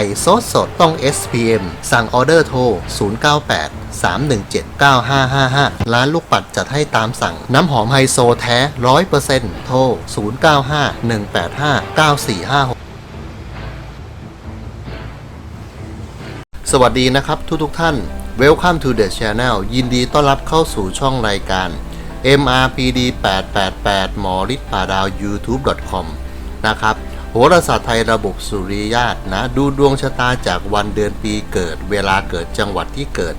ไก่สดสดต้อง SPM สั่งออเดอร์โทร 098 317 9555 ร้านลูกปัดจัดให้ตามสั่ง น้ำหอมไฮโซแท้ 100%โทร 095 185 9456สวัสดีนะครับทุกทุกท่าน Welcome to the channel ยินดีต้อนรับเข้าสู่ช่องรายการ MRPD 888หมอฤทธิ์ป่าดาว YouTube.com นะครับ โหราศาสตร์ไทยระบบสุริยาตนะ ดูดวงชะตาจากวันเดือนปีเกิด เวลาเกิดจังหวัดที่เกิด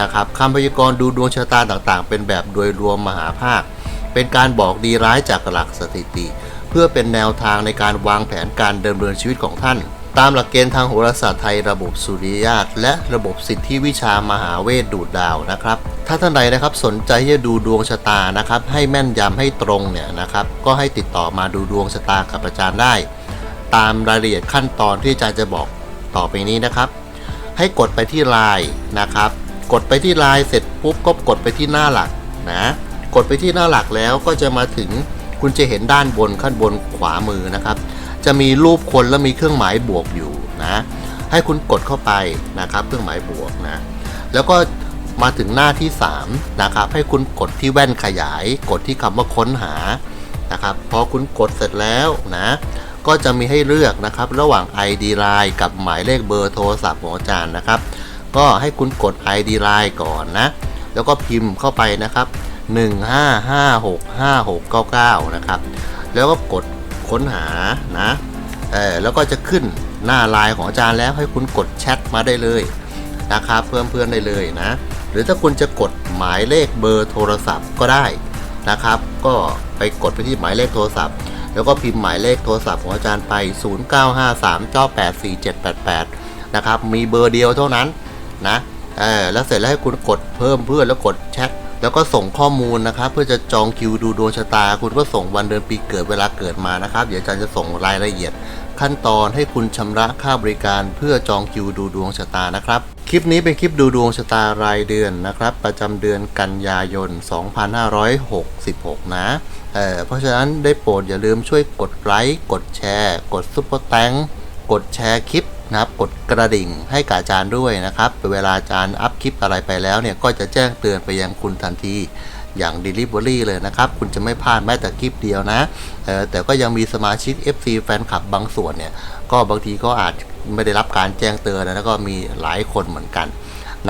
นะครับคำพยากรณ์ดูดวงชะตาต่างๆ เป็นแบบโดยรวมมหาภาค เป็นการบอกดีร้ายจากหลักสถิติ เพื่อเป็นแนวทางในการวางแผนการดำเนินชีวิตของท่าน ตามหลักเกณฑ์ทางโหราศาสตร์ไทยระบบสุริยาตและระบบสิทธิวิชามหาเวทดูดดาวนะครับ ถ้าท่านใดนะครับสนใจที่จะดูดวงชะตานะครับ ให้แม่นยำให้ตรงเนี่ยนะครับ ก็ให้ติดต่อมาดูดวงชะตากับอาจารย์ได้ ตามรายละเอียดขั้นตอนที่อาจารย์จะบอกต่อไปนี้นะครับ ให้กดไปที่ไลน์นะครับ กดไปที่ไลน์เสร็จปุ๊บก็กดไปที่หน้าหลักนะ กดไปที่หน้าหลักแล้วก็จะมาถึงคุณจะเห็นด้านบนขั้นบนขวามือนะครับ จะมีรูปคนและมีเครื่องหมายบวกอยู่นะ ให้คุณกดเข้าไปนะครับ เครื่องหมายบวกนะ แล้วก็มาถึงหน้าที่ 3 นะครับ ให้คุณกดที่แว่นขยาย กดที่คำว่าค้นหานะครับ พอคุณกดเสร็จแล้วนะ ก็จะมีให้เลือกนะครับ ระหว่าง ID Line กับหมายเลขเบอร์โทรศัพท์ของอาจารย์นะครับ ก็ให้คุณกด ID Line ก่อนนะ แล้วก็พิมพ์เข้าไปนะครับ 15565699 นะครับ แล้วก็กดค้นหานะเออแล้วก็จะขึ้นหน้าไลน์ของอาจารย์แล้วให้คุณกดแชทมาได้เลยนะครับเพิ่มเพื่อนได้เลยนะ หรือถ้าคุณจะกดหมายเลขเบอร์โทรศัพท์ก็ได้นะครับ ก็ไปกดไปที่หมายเลขโทรศัพท์ แล้วก็พิมพ์หมายเลขโทรศัพท์ของอาจารย์ไป 0953984788 นะครับ มีเบอร์เดียวเท่านั้นนะ เออแล้วเสร็จแล้วให้คุณกดเพิ่มเพื่อนแล้วกดแชท แล้วก็ส่งข้อมูลนะครับ เพื่อจะจองคิวดูดวงชะตา คุณก็ส่งวันเดือนปีเกิดเวลาเกิดมานะครับ เดี๋ยวอาจารย์จะส่งรายละเอียด ขั้นตอนให้คุณชำระค่าบริการเพื่อจองคิวดูดวงชะตานะครับ คลิปนี้เป็นคลิปดูดวงชะตารายเดือนนะครับ ประจำเดือนกันยายน 2566 นะเอ่อเพราะฉะนั้นได้โปรดอย่าลืมช่วยกดไลค์กดแชร์ กดซุปเปอร์แตงกดแชร์คลิปนะครับกดกระดิ่งให้กับอาจารย์ด้วยนะครับ เวลาอาจารย์อัพคลิปอะไรไปแล้วเนี่ยก็จะแจ้งเตือนไปยังคุณทันทีอย่าง Delivery เลยนะครับ คุณจะไม่พลาดแม้แต่คลิปเดียวนะเออแต่ก็ยังมีสมาชิก FC แฟนคลับบางส่วนเนี่ย ก็บางทีก็อาจไม่ได้รับการแจ้งเตือนนะแล้วก็มีหลายคนเหมือนกัน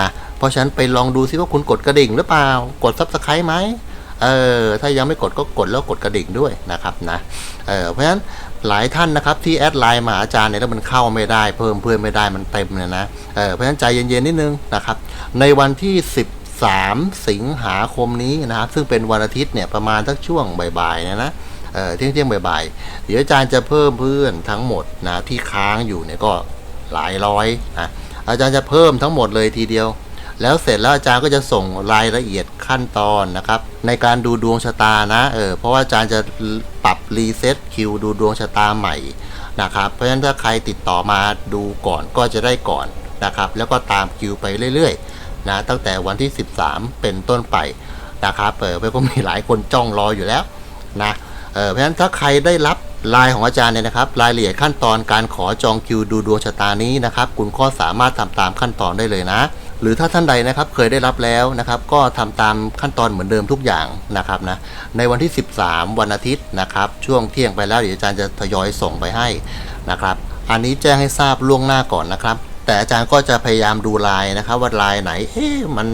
นะเพราะฉะนั้นไปลองดูซิว่าคุณกดกระดิ่งหรือเปล่ากด Subscribe ไหมเออถ้ายังไม่กดก็กดแล้วกดกระดิ่งด้วยนะครับนะเออเพราะฉะนั้น หลายท่านนะครับที่แอดไลน์มาอาจารย์เนี่ยแล้วมันเข้าไม่ได้ เพิ่มเพื่อนไม่ได้มันเต็มเนี่ยนะเออเพราะฉะนั้นใจเย็นๆนิดนึงนะครับ ในวันที่ 13 สิงหาคมนี้นะครับ ซึ่งเป็นวันอาทิตย์เนี่ยประมาณสักช่วงบ่ายๆนี่ยนะเออเที่ยงเที่ยงๆบ่ายๆเดี๋ยวอาจารย์จะเพิ่มเพื่อนทั้งหมดนะที่ค้างอยู่เนี่ยก็หลายร้อยนะอาจารย์จะเพิ่มทั้งหมดเลยทีเดียว แล้วเสร็จแล้วอาจารย์ก็จะส่งรายละเอียดขั้นตอนนะครับ ในการดูดวงชะตานะเออเพราะว่าอาจารย์จะปรับรีเซ็ตคิวดูดวงชะตาใหม่นะครับ เพราะฉะนั้นถ้าใครติดต่อมาดูก่อนก็จะได้ก่อนนะครับ แล้วก็ตามคิวไปเรื่อยๆนะตั้งแต่วันที่ 13 เป็นต้นไปนะครับเออเพราะก็มีหลายคนจ้องรออยู่แล้วนะเออเพราะฉะนั้นถ้าใครได้รับลน์ของอาจารย์เนี่ยนะครับ รายละเอียดขั้นตอนการขอจองคิวดูดวงชะตานี้นะครับ คุณก็สามารถทำตามขั้นตอนได้เลยนะ หรือถ้าท่านใดนะครับเคยได้รับแล้วนะครับ ก็ทำตามขั้นตอนเหมือนเดิมทุกอย่างนะครับนะในวันที่ 13 วันอาทิตย์นะครับ ช่วงเที่ยงไปแล้วเดี๋ยวอาจารย์จะทยอยส่งไปให้นะครับ อันนี้แจ้งให้ทราบล่วงหน้าก่อนนะครับ แต่อาจารย์ก็จะพยายามดูไลน์นะครับ ว่าไลน์ไหนเอ๊ะมัน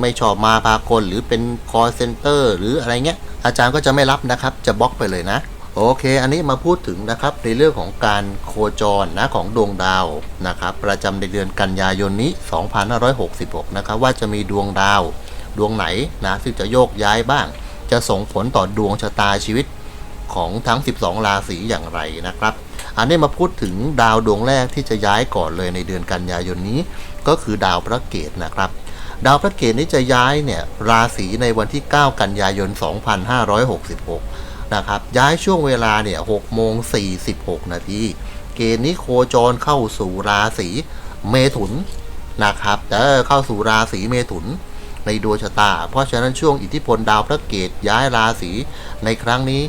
ไม่ชอบมาพากลหรือเป็น call center หรืออะไรเงี้ยอาจารย์ก็จะไม่รับนะครับ จะบล็อกไปเลยนะ โอเค อันนี้มาพูดถึงนะครับในเรื่องของการโคจรนะของดวงดาวนะครับประจำในเดือนกันยายนนี้ 2566 นะครับว่าจะมีดวงดาวดวงไหนนะซึ่งจะโยกย้ายบ้าง จะส่งผลต่อดวงชะตาชีวิตของทั้ง 12 ราศีอย่างไรนะครับ อันนี้มาพูดถึงดาวดวงแรกที่จะย้ายก่อนเลยในเดือนกันยายนนี้ ก็คือดาวพระเกตนะครับดาวพระเกตนี้จะย้ายเนี่ยราศีในวันที่ 9 กันยายน 2566 นะครับย้ายช่วงเวลาเนี่ย6โมง46นาทีเกณฑ์นี้โคจรเข้าสู่ราศีเมถุนนะครับเออเข้าสู่ราศีเมถุนในดวงชะตา เพราะฉะนั้นช่วงอิทธิพลดาวพระเกตย้ายราศีในครั้งนี้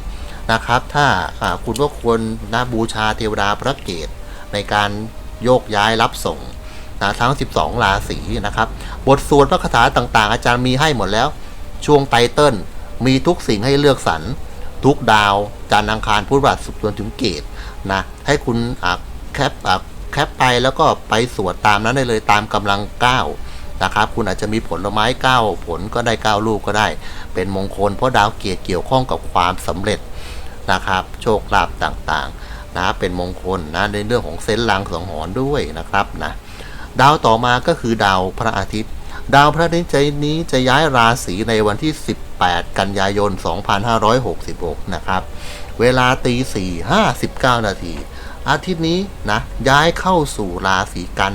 นะครับ ถ้าอ่าคุณก็ควรนะบูชาเทวดาพระเกตในการโยกย้ายรับส่งนะทั้ง 12 ราศีนะครับ บทสวดพระคาถาต่างๆ อาจารย์มีให้หมดแล้ว ช่วงไตเติ้ลมีทุกสิ่งให้เลือกสรร ทุกดาวจันทร์อังคารพุธพฤหัสศุกร์จนถึงเกตนะให้คุณแคปแคปไปแล้วก็ไปสวดตามนั้นได้เลยตามกำลังก้านะครับคุณอาจจะมีผลไม้เก้าผลก็ได้เก้าลูกก็ได้ เป็นมงคลเพราะดาวเกียรติเกี่ยวข้องกับความสำเร็จนะครับ โชคลาภต่างๆนะเป็นมงคลนะในเรื่องของเซนต์ลังสังหรณ์ด้วยนะครับนะดาวต่อมาก็คือดาวพระอาทิตย์ ดาวพระอาทิตย์นี้จะย้ายราศีในวันที่ 8 กันยายน 2566 นะครับ เวลาตี4 59 นาที อาทิตย์นี้นะ ย้ายเข้าสู่ราศีกัน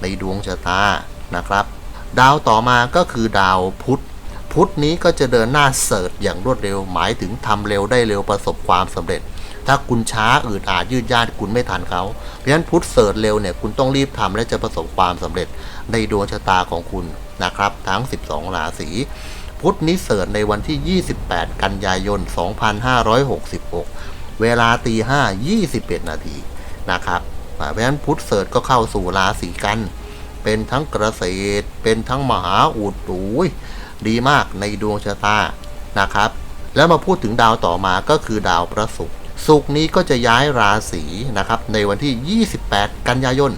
ในดวงชะตานะครับ ดาวต่อมาก็คือดาวพุธ พุธนี้ก็จะเดินหน้าเสิร์ชอย่างรวดเร็ว หมายถึงทำเร็วได้เร็วประสบความสำเร็จถ้าคุณช้าอืดอาดยืดยาดคุณไม่ทันเขาเพราะฉะนั้นพุธเสิร์ชเร็วเนี่ยคุณต้องรีบทำและจะประสบความสำเร็จในดวงชะตาของคุณนะครับ ทั้ง 12 ราศี พุทธนี้เสร์ชในวันที่ 28 กันยายน 2566 เวลาตี5 21 นาทีนะครับอ่เพราะฉะนั้นพุทธเสร์ชก็เข้าสู่ราศีกัน เป็นทั้งเกษตรเป็นทั้งมหาอุดโอ้ยดีมากในดวงชะตานะครับ แล้วมาพูดถึงดาวต่อมาก็คือดาวพระศุกร์ศุกร์นี้ก็จะย้ายราศีนะครับ ในวันที่ 28 กันยายน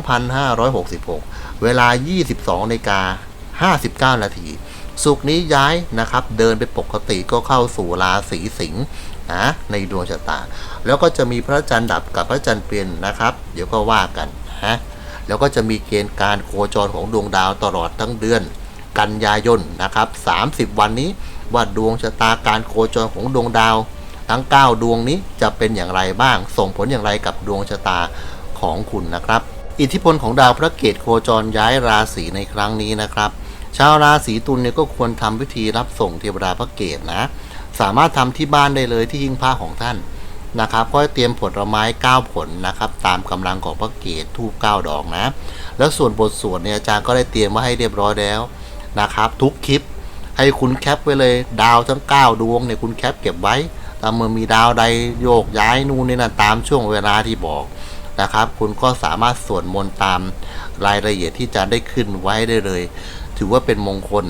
2566 เวลา 22นาฬิกา59 นาที สุกนี้ย้ายนะครับ เดินไปปกติก็เข้าสู่ราศีสิงห์นะในดวงชะตา แล้วก็จะมีพระจันทร์ดับกับพระจันทร์เปลี่ยนนะครับ เดี๋ยวก็ว่ากันนะแล้วก็จะมีเกณฑ์การโคจรของดวงดาวตลอดทั้งเดือน กันยายนนะครับ 30 วันนี้ว่าดวงชะตาการโคจรของดวงดาว ทั้ง 9 ดวงนี้จะเป็นอย่างไรบ้าง ส่งผลอย่างไรกับดวงชะตาของคุณนะครับ อิทธิพลของดาวพระเกตโคจรย้ายราศีในครั้งนี้นะครับ ชาวราศีตุลเนี่ยก็ควรทำพิธีรับส่งเทวดาพระเกตนะ สามารถทำที่บ้านได้เลยที่หิ้งผ้าของท่านนะครับก็เตรียมผลไม้ 9 ผลนะครับ ตามกำลังของพระเกตทูบ9ดอกนะ แล้วส่วนบทสวดเนี่ยอาจารย์ก็ได้เตรียมไว้ให้เรียบร้อยแล้วนะครับ ทุกคลิปให้คุณแคปไว้เลยดาวทั้ง 9 ดวงเนี่ยคุณแคปเก็บไว้ถ้าเมื่อมีดาวใดโยกย้ายนู่นนี่นะตามช่วงเวลาที่บอกนะครับ คุณก็สามารถสวดมนต์ตามรายละเอียดที่จะได้ขึ้นไว้ได้เลย ถือว่าเป็นมงคล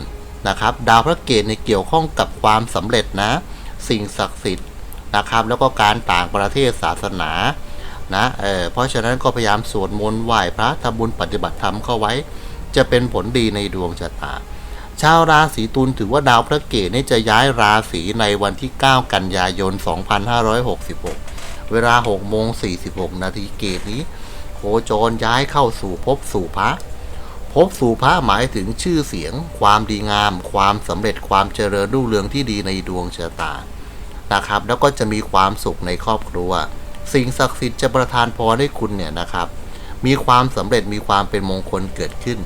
นะครับ ดาวพระเกตในยเกี่ยวข้องกับความสำเร็จนะ สิ่งศักดิ์สิทธิ์นะครับ แล้วก็การต่างประเทศศาสนานะเออเพราะฉะนั้นก็พยายามสวดมนต์ไหว้พระทำบุญปฏิบัติธรรมเข้าไว้ จะเป็นผลดีในดวงชะตา ชาวราศีตุลถือว่าดาวพระเกตนี่จะย้ายราศีในวันที่ 9 กันยายน 2566 เวลา6โมง46 นาทีเกตนี้โคจรย้ายเข้าสู่ภพสู่พระ ภพสู่พระหมายถึงชื่อเสียง ความดีงาม ความสำเร็จความเจริญรุ่งเรืองที่ดีในดวงชะตานะครับ แล้วก็จะมีความสุขในครอบครัว สิ่งศักดิ์สิทธิ์จะประทานพรให้คุณเนี่ยนะครับ มีความสำเร็จมีความเป็นมงคลเกิดขึ้น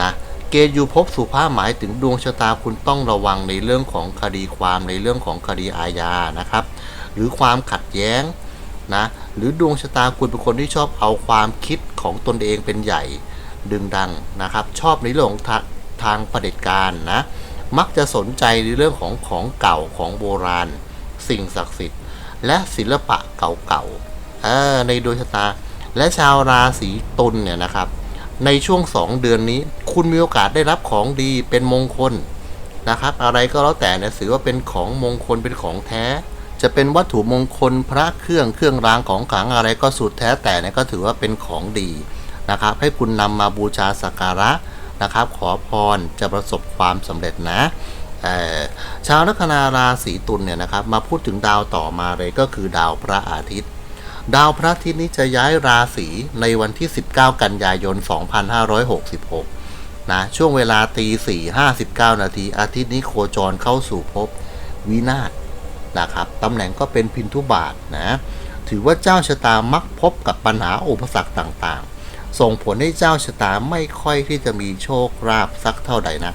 นะเกณฑ์อยู่ภพสุภาพหมายถึงดวงชะตาคุณต้องระวังในเรื่องของคดีความในเรื่องของคดีอาญานะครับ หรือความขัดแย้งนะหรือดวงชะตาคุณเป็นคนที่ชอบเอาความคิดของตนเองเป็นใหญ่ ดึงดังนะครับ ชอบในเรื่องของทาทางเผด็จการนะ มักจะสนใจในเรื่องของของเก่าของโบราณ สิ่งศักดิ์สิทธิ์ และศิลปะเก่าๆในดวงชะตา และชาวราศีตุลเนี่ยนะครับ ในช่วง 2 เดือนนี้ คุณมีโอกาสได้รับของดีเป็นมงคลนะครับ อะไรก็แล้วแต่เนี่ยถือว่าเป็นของมงคลเป็นของแท้ จะเป็นวัตถุมงคลพระเครื่องเครื่องรางของขลังอะไรก็สุดแท้แต่เนี่ยก็ถือว่าเป็นของดี นะครับ ให้คุณนำมาบูชาสักการะนะครับ ขอพรจะประสบความสำเร็จนะชาวลัคนาราศีตุลเนี่ยนะครับ มาพูดถึงดาวต่อมาเลยก็คือดาวพระอาทิตย์ ดาวพระอาทิตย์นี้จะย้ายราศีในวันที่ 19 กันยายน 2566 นะ ช่วงเวลาตี4 59 นาที อาทิตย์นี้โคจรเข้าสู่ภพวินาศนะครับตำแหน่งก็เป็นพินทุบาทนะ ถือว่าเจ้าชะตามักพบกับปัญหาอุปสรรคต่างๆ ส่งผลให้เจ้าชะตาไม่ค่อยที่จะมีโชคลาภสักเท่าใดนะ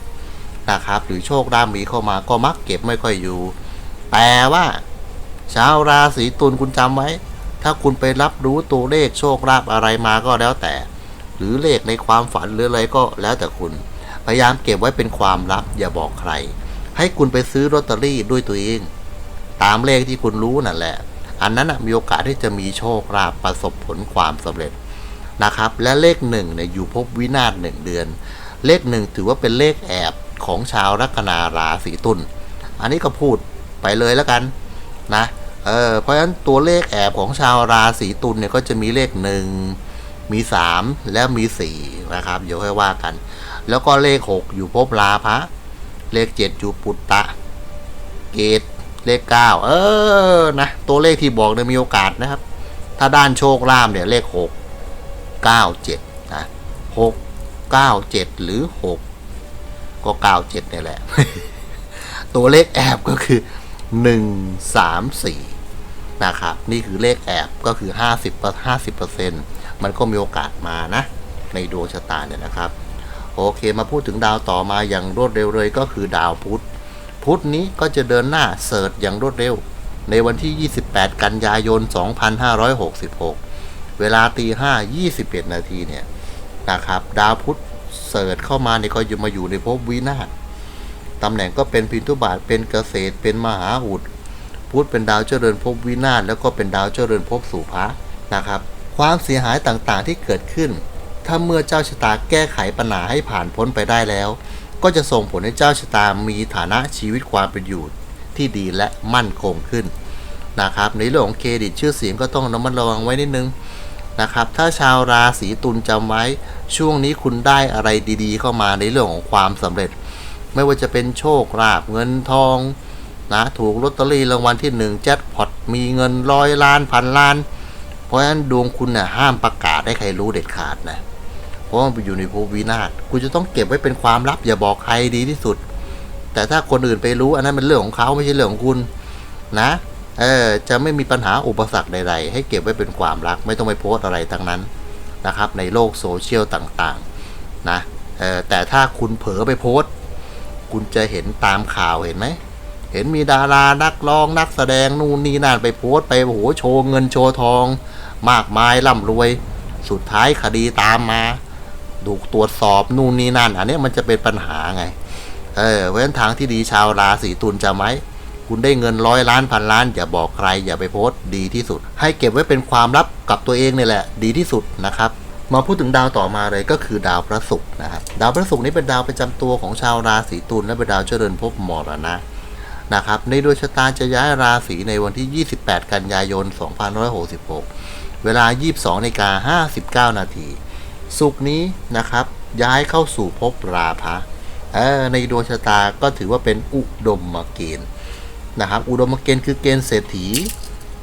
นะครับ หรือโชคลาภมีเข้ามาก็มักเก็บไม่ค่อยอยู่ แต่ว่าชาวราศีตุลคุณจำไว้ ถ้าคุณไปรับรู้ตัวเลขโชคลาภอะไรมาก็แล้วแต่ หรือเลขในความฝันหรืออะไรก็แล้วแต่คุณ พยายามเก็บไว้เป็นความลับอย่าบอกใคร ให้คุณไปซื้อลอตเตอรี่ด้วยตัวเอง ตามเลขที่คุณรู้นั่นแหละ อันนั้นมีโอกาสที่จะมีโชคลาภประสบผลความสำเร็จ นะครับ และเลขหนึ่งเนี่ยอยู่ภพวินาศหนึ่งเดือน เลขหนึ่งถือว่าเป็นเลขแอบของชาวลัคนาราศีตุลอันนี้ก็พูดไปเลยแล้วกันนะเออเพราะฉะนั้นตัวเลขแอบของชาวราศีตุลเนี่ยก็จะมีเลขหนึ่งมีสามและมีสี่นะครับเดี๋ยวค่อยว่ากัน แล้วก็เลขหกอยู่ภพราพะเลขเจ็ดอยู่ปุตตะ เกตเลขเก้าเออนะตัวเลขที่บอกเนี่ยมีโอกาสนะครับ ถ้าด้านโชคลาภเนี่ยเลขห กเก้าเจ็ดนะหกเก้าเจ็ดหรือหกก็เก้าเนี่ยแหละ ตัวเลขแอบก็คือหนึ่งสามสี่นะครับ นี่คือเลขแอบก็คือห้าสิบห้าสิบเปอร์เซ็นต์มันก็มีโอกาสมานะ ในดวงชะตาเนี่ยนะครับ โอเคมาพูดถึงดาวต่อมาอย่างรวดเร็วเลยก็คือดาวพุธพุธนี้ก็จะเดินหน้าเสิร์ชอย่างรวดเร็วในวันที่ 28 กันยายน 2566 เวลาตี5 21นาทีเนี่ยนะครับ ดาวพุธเสิร์ชเข้ามาเนี่ยก็ยมาอยู่ในภพวินาศตำแหน่งก็เป็นพินทุบาทเป็นเกษตร เป็นมหาอุดพุธเป็นดาวเจริญภพวินาศแล้วก็เป็นดาวเจริญภพสู่พระนะครับ ความเสียหายต่างๆที่เกิดขึ้น ถ้าเมื่อเจ้าชะตาแก้ไขปัญหาให้ผ่านพ้นไปได้แล้ว ก็จะส่งผลให้เจ้าชะตามีฐานะชีวิตความเป็นอยู่ที่ดีและมั่นคงขึ้นนะครับในเรื่องของเครดิตชื่อเสียงก็ต้องระมัดระวังไว้นิดนึง นะครับ ถ้าชาวราศีตุลจำไว้ช่วงนี้คุณได้อะไรดีๆ เข้ามาในเรื่องของความสำเร็จ ไม่ว่าจะเป็นโชคลาภเงินทองนะถูกลอตเตอรี่รางวัลที่หนึ่งแจ็คพอตมีเงินร้อยล้านพันล้าน เพราะฉะนั้นดวงคุณน่ะห้ามประกาศให้ใครรู้เด็ดขาดนะเพราะมันไปอยู่ในภพวินาศคุณจะต้องเก็บไว้เป็นความลับอย่าบอกใครดีที่สุด แต่ถ้าคนอื่นไปรู้อันนั้นเป็นเรื่องของเขาไม่ใช่เรื่องของคุณนะ เออจะไม่มีปัญหาอุปสรรคใด ๆ ให้เก็บไว้เป็นความลับไม่ต้องไปโพสอะไรทั้งนั้นนะครับ ในโลกโซเชียลต่างๆนะเออแต่ถ้าคุณเผลอไปโพสคุณจะเห็นตามข่าวเห็นไหม เห็นมีดารานักร้องนักแสดงนู่นนี่นั่นไปโพสไปโอ้โหโชว์เงินโชว์ทอง มากมายร่ำรวย สุดท้ายคดีตามมาถูกตรวจสอบนู่นนี่นั่น อันนี้มันจะเป็นปัญหาไง เออเพราะฉะนั้นทางที่ดีชาวราศีตุลจะไหม คุณได้เงินร้อยล้านพันล้านอย่าบอกใครอย่าไปโพสต์ดีที่สุด ให้เก็บไว้เป็นความลับกับตัวเองนี่แหละ ดีที่สุดนะครับมาพูดถึงดาวต่อมาเลยก็คือดาวพระศุกร์นะครับดาวพระศุกร์นี้เป็นดาวประจำตัวของชาวราศีตุลและเป็นดาวเจริญภพมรณะนะครับในดวงชะตาจะย้ายราศีในวันที่ 28 กันยายน 2566 เวลา 22นาฬิกา59 นาทีสุกร์นี้นะครับ ย้ายเข้าสู่ภพราพะในดวงชะตาก็ถือว่าเป็นอุดมมเกณฑ์ นะครับ อุดมเกณฑ์คือเกณฑ์เศรษฐี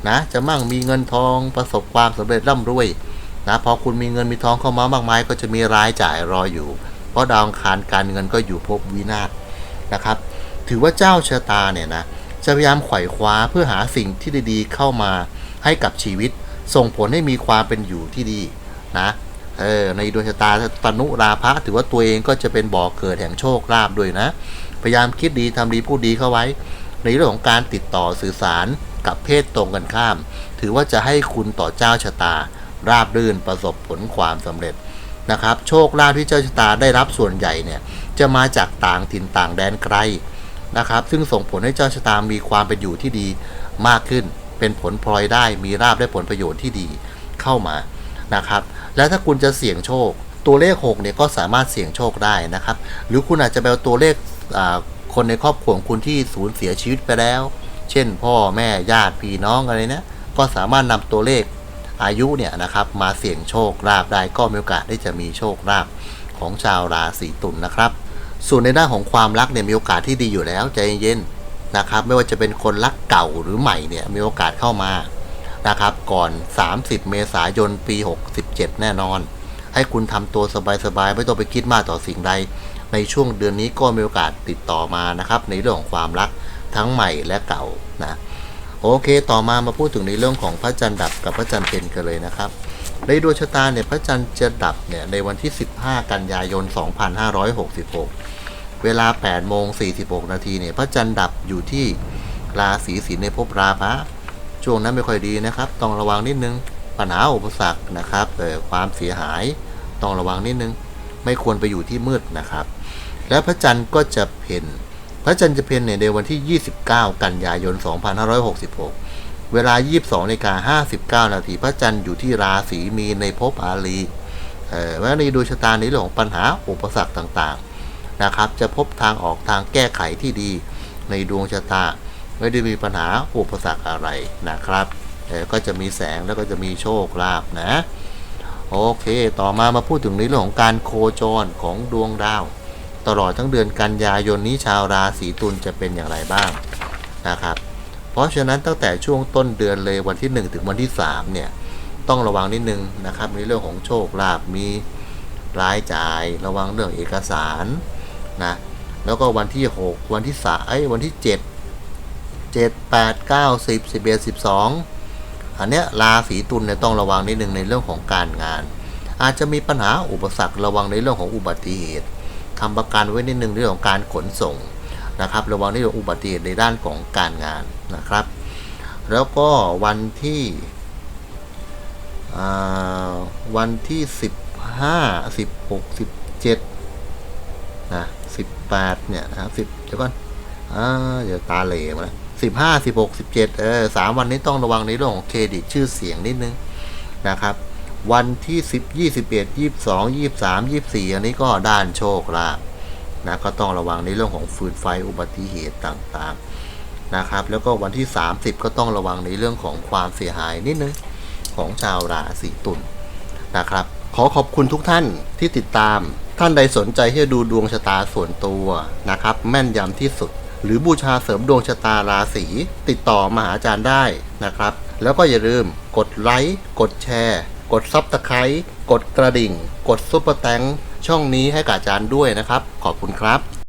นะ จะมั่งมีเงินทองประสบความสำเร็จร่ำรวยนะพอคุณมีเงินมีทองเข้ามามากมาย ก็จะมีรายจ่ายรออยู่ เพราะดาวอังคารการเงินก็อยู่ภพวินาศนะครับ ถือว่าเจ้าชะตาเนี่ยนะจะพยายามไขว่คว้าเพื่อหาสิ่งที่ดีๆ เข้ามาให้กับชีวิต ส่งผลให้มีความเป็นอยู่ที่ดีนะเออในดวงชะตาตนุราพะถือว่าตัวเองก็จะเป็นบ่อเกิดแห่งโชคลาภด้วยนะ พยายามคิดดีทำดีพูดดีเข้าไว้ ในเรื่องของการติดต่อสื่อสารกับเพศตรงกันข้าม ถือว่าจะให้คุณต่อเจ้าชะตา ราบรื่นประสบผลความสำเร็จนะครับ โชคลาภที่เจ้าชะตาได้รับส่วนใหญ่เนี่ยจะมาจากต่างถิ่นต่างแดนไกลนะครับ ซึ่งส่งผลให้เจ้าชะตามีความเป็นอยู่ที่ดีมากขึ้น เป็นผลพลอยได้มีราบได้ผลประโยชน์ที่ดีเข้ามานะครับ และถ้าคุณจะเสี่ยงโชค ตัวเลข6เนี่ยก็สามารถเสี่ยงโชคได้นะครับ หรือคุณอาจจะไปเอาตัวเลข คนในครอบครัวของคุณที่สูญเสียชีวิตไปแล้ว เช่น พ่อแม่ญาติพี่น้องอะไรเนี่ยก็สามารถนำตัวเลขอายุเนี่ยนะครับมาเสี่ยงโชคลาภได้ก็มีโอกาสได้จะมีโชคลาภของชาวราศีตุลนะครับ ส่วนในด้านของความรักเนี่ยมีโอกาสที่ดีอยู่แล้วใจเย็นๆนะครับ ไม่ว่าจะเป็นคนรักเก่าหรือใหม่เนี่ยมีโอกาสเข้ามานะครับก่อน 30 เมษายนปี 67 แน่นอน ให้คุณทำตัวสบายๆไม่ต้องไปคิดมากต่อสิ่งใด ในช่วงเดือนนี้ก็มีโอกาสติดต่อมานะครับ ในเรื่องของความรักทั้งใหม่และเก่านะโอเค ต่อมามาพูดถึงในเรื่องของพระจันทร์ดับกับพระจันทร์เพ็ญกันเลยนะครับ ในดวงชะตาเนี่ยพระจันทร์จะดับเนี่ยในวันที่ 15 กันยายน 2566 เวลา8โมง46 นาทีเนี่ยพระจันทร์ดับอยู่ที่ราศีสิงห์ในภพราพะช่วงนั้นไม่ค่อยดีนะครับ ต้องระวังนิดนึงปัญหาอุปสรรคนะครับเอ่อความเสียหายต้องระวังนิดนึง ไม่ควรไปอยู่ที่มืดนะครับ และพระจันทร์ก็จะเพ็ญพระจันทร์จะเพ็ญเนี่ยในวันที่ 29 กันยายน 2566 เวลา 22นาฬิกา59 นาทีพระจันทร์อยู่ที่ราศีมีในภพอาลีเออว่าในดวงชะตาในเรื่องของปัญหาอุปสรรคต่างๆนะครับ จะพบทางออกทางแก้ไขที่ดีในดวงชะตา ไม่ได้มีปัญหาอุปสรรคอะไรนะครับเออก็จะมีแสงแล้วก็จะมีโชคลาภนะ โอเค ต่อมามาพูดถึงในเรื่องของการโคจรของดวงดาว ตลอดทั้งเดือนกันยายนนี้ชาวราศีตุลจะเป็นอย่างไรบ้างนะครับ เพราะฉะนั้นตั้งแต่ช่วงต้นเดือนเลยวันที่ 1 ถึงวันที่3เนี่ยต้องระวังนิดนึงนะครับในเรื่องของโชคลาภมีรายจ่าย ระวังเรื่องเอกสารนะแล้วก็วันที่ 6 วันที่3ไอ้ยวันที่ 7 7 8 9 10 11 12 อันเนี้ยราศีตุลเนี่ยต้องระวังนิดนึงในเรื่องของการงาน อาจจะมีปัญหาอุปสรรคระวังในเรื่องของอุบัติเหตุ ทำประกันไว้นิดนึงเรื่องของการขนส่งนะครับ ระวังในเรื่องอุบัติเหตุในด้านของการงานนะครับ แล้วก็วันที่วันที่สิบห้าสิบหกสิบเจ็ดนะสิบแปดเนี่ยนะสิบเดี๋ยวก่อนอ่าเดี๋ยวตาเหลมาแล้วสิบห้าสิบหกสิบเจ็ดเออสามวันนี้ต้องระวังในเรื่องของเครดิตชื่อเสียงนิดนึงนะครับ วันที่สิบยี่สิบเอ็ดยี่สิบสองยี่สิบสามยี่สิบสี่อันนี้ก็ด้านโชคลาภนะก็ต้องระวังในเรื่องของฟืนไฟอุบัติเหตุต่างๆนะครับ แล้วก็วันที่ 30 ก็ต้องระวังในเรื่องของความเสียหายนิดนึงของชาวราศีตุลนะครับ ขอขอบคุณทุกท่านที่ติดตามท่านใดสนใจที่จะดูดวงชะตาส่วนตัวนะครับ แม่นยำที่สุด หรือบูชาเสริมดวงชะตาราศีติดต่อมาหาอาจารย์ได้นะครับ แล้วก็อย่าลืมกดไลค์กดแชร์ กดซับสไครต์กดกระดิ่ง กดซุปเปอร์แตงช่องนี้ให้กับอาจารย์ด้วยนะครับ ขอบคุณครับ